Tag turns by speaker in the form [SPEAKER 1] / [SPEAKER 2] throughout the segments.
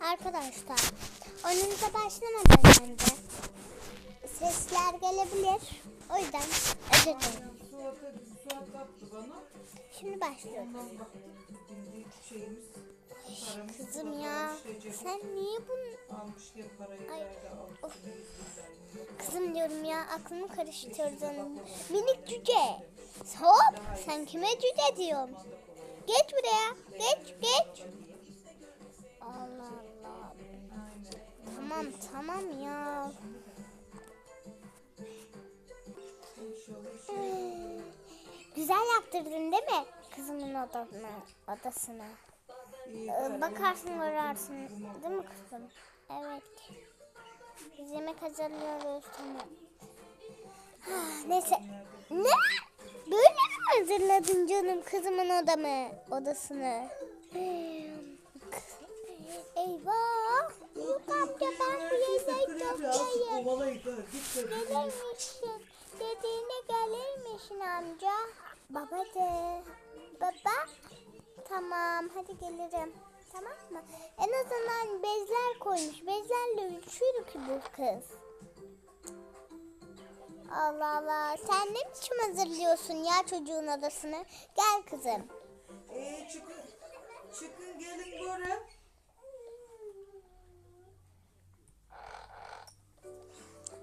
[SPEAKER 1] Arkadaşlar oyunumuza başlamadan önce sesler gelebilir. O yüzden özür dilerim. Şimdi başlıyoruz. Kızım ya sen niye bunu... Ay, of. Kızım diyorum ya aklımı karıştırdın. Minik cüce. Hop sen kime cüce diyorsun? Geç buraya. Odasına. odasına. Ee, Bakarsın uğrarsın. Değil mi kızım? Evet. Biz yemek hazırlıyoruz tamam. Ah, Neyse. Ne? Böyle mi hazırladın canım kızımın odamı, odasını? Eyvah! Yok amca ben bu.
[SPEAKER 2] Git de.
[SPEAKER 1] Gelirmişsin. Dediğine gelirmişsin amca. Baba de. Baba. Tamam hadi gelirim. Tamam mı? En azından bezler koymuş. Bezlerle üşür ki bu kız. Allah Allah. Sen ne biçim hazırlıyorsun ya çocuğun odasını? Gel kızım.
[SPEAKER 2] Ee, çıkın. Çıkın gelin buraya.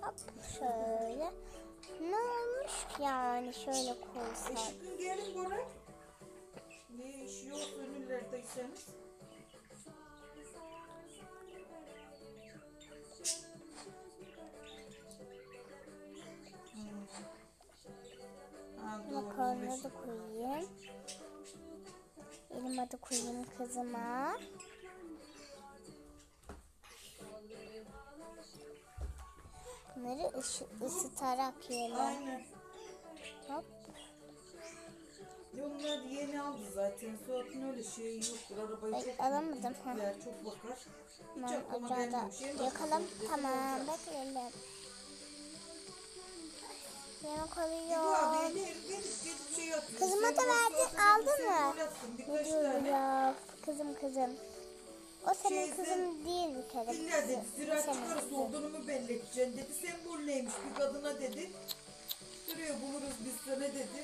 [SPEAKER 1] Hop şöyle. Ne olmuş yani şöyle
[SPEAKER 2] E,
[SPEAKER 1] koysak?
[SPEAKER 2] çıkın gelin buraya. Ha, doğru.
[SPEAKER 1] Makarna da koyayım. Elime de koyayım kızıma. Bunları ışı, ısıtarak yiyelim.
[SPEAKER 2] Aynen.
[SPEAKER 1] Hop.
[SPEAKER 2] Onlar yeni aldı zaten. Suat'ın öyle şeyi yoktur. Arabayı
[SPEAKER 1] Ay,
[SPEAKER 2] çok
[SPEAKER 1] alamadım, ha.
[SPEAKER 2] Ver, çok bakar. Hiç aklıma
[SPEAKER 1] da
[SPEAKER 2] gelmemiş. En
[SPEAKER 1] yakalım. Tamam bekleyelim. Yemek oluyor.
[SPEAKER 2] şey.
[SPEAKER 1] Kızıma da verdin, aldın mı? Ne diyor? Kızım kızım. O senin
[SPEAKER 2] Şey,
[SPEAKER 1] kızın değil bir kere.
[SPEAKER 2] İlla dedi ziraat
[SPEAKER 1] kızın.
[SPEAKER 2] olduğunu mu belli edeceksin dedi. Sembol neymiş bir kadına dedi. Duruyor buluruz biz sana dedi.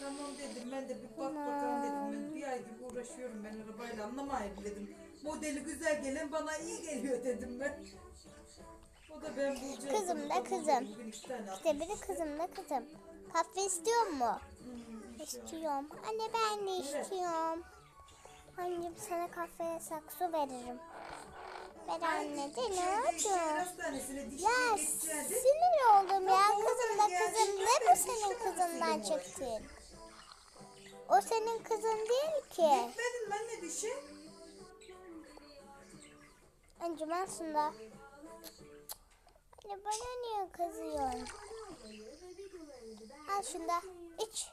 [SPEAKER 2] Tamam dedim ben de bir bak bakalım dedim. Ben bir ay gibi uğraşıyorum ben arabayla anlamayayım dedim. Modeli güzel gelen bana iyi geliyor dedim ben. O da ben bulacağım.
[SPEAKER 1] Kızım da kızım.
[SPEAKER 2] bugün iki tane
[SPEAKER 1] İşte biri kızım da kızım. Kahve istiyor mu?
[SPEAKER 2] Hmm,
[SPEAKER 1] İstiyorum. Anne ben de istiyorum. Anneciğim sana kahve saksı veririm. Ver anne de ne
[SPEAKER 2] dişçiye
[SPEAKER 1] Ya sinir oldum ya kızım da kızım ne bu senin kızından çıktın? O senin kızın değil ki.
[SPEAKER 2] Gitmedin ben ne dişi?
[SPEAKER 1] Anneciğim aslında. Anne bana niye kızıyorsun? Al şunu da iç.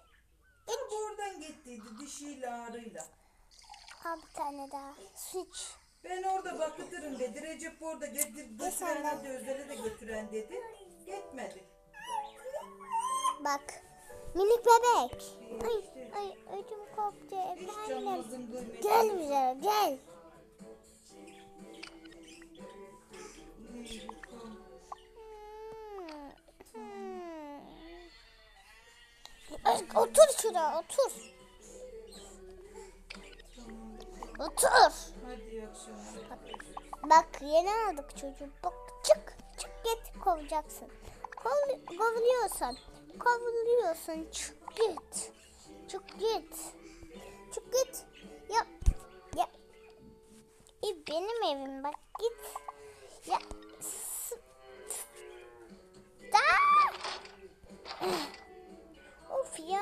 [SPEAKER 2] Tam oradan gittiydi dişiyle ağrıyla.
[SPEAKER 1] Al bir tane daha. Su iç.
[SPEAKER 2] Ben orada bakıtırım dedi. Recep orada getir, götüren
[SPEAKER 1] de.
[SPEAKER 2] özele de götüren dedi. Gitmedi.
[SPEAKER 1] Bak. Minik bebek. Ay ay ödüm koptu efendim. Gel buraya gel. Otur şuraya otur. Otur. Bak yeni aldık çocuğu. Bak çık çık git kovacaksın. Kov, kovuluyorsun. Kovuluyorsun. Çık git. Çık git. Çık git. Ya ya. E, benim evim bak git. Ya. Da. Of ya.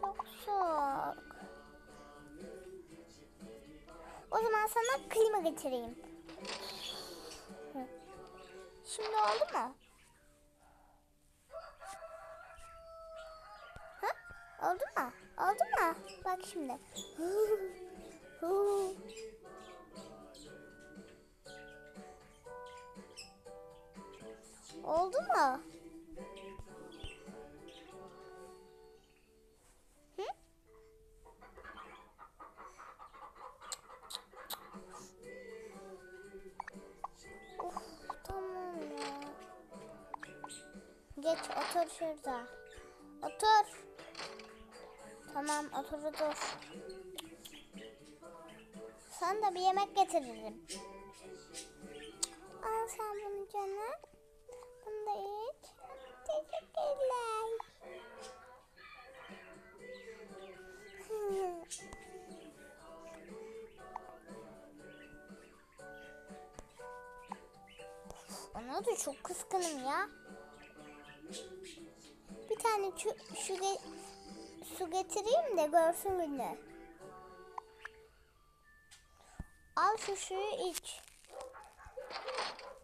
[SPEAKER 1] Çok soğuk. O zaman sana klima getireyim. Şimdi oldu mu? Ha? Oldu mu? Oldu mu? Bak şimdi. Oldu mu? Otur şurada. Otur. Tamam otur otur. Sana da bir yemek getiririm. Al sen bunu canım. Bunu da iç. Teşekkürler. Ona da çok kıskanım ya. Tane şu, şu ge- su getireyim de görsün günü. Al şu suyu iç.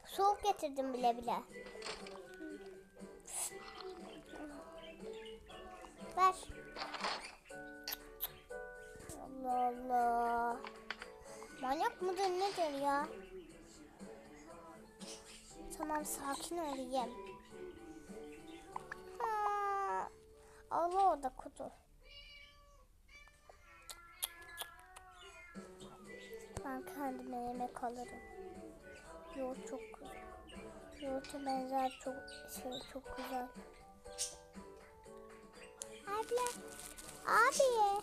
[SPEAKER 1] Soğuk getirdim bile bile. Ver. Allah Allah. Manyak mıdır nedir ya? Tamam sakin olayım. Ha, Allah orada kutu. Ben kendime yemek alırım. Yoğurt çok güzel. Yoğurta benzer çok şey çok güzel. Abla. Abi.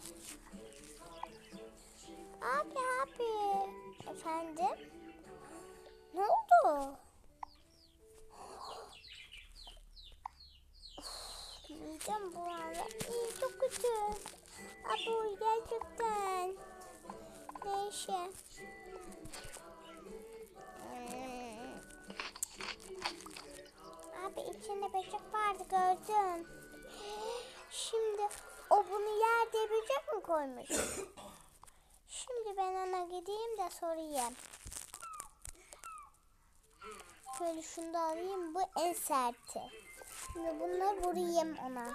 [SPEAKER 1] Neyse. Hmm. Abi içinde böcek vardı gördüm. Şimdi o bunu yer diye böcek mi koymuş? Şimdi ben ona gideyim de sorayım. Şöyle şunu da alayım. Bu en serti. Şimdi bunları vurayım ona.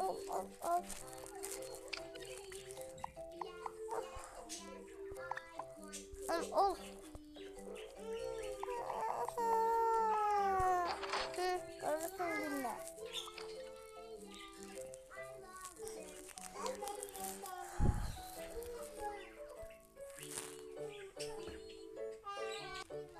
[SPEAKER 1] Of of of. Of of.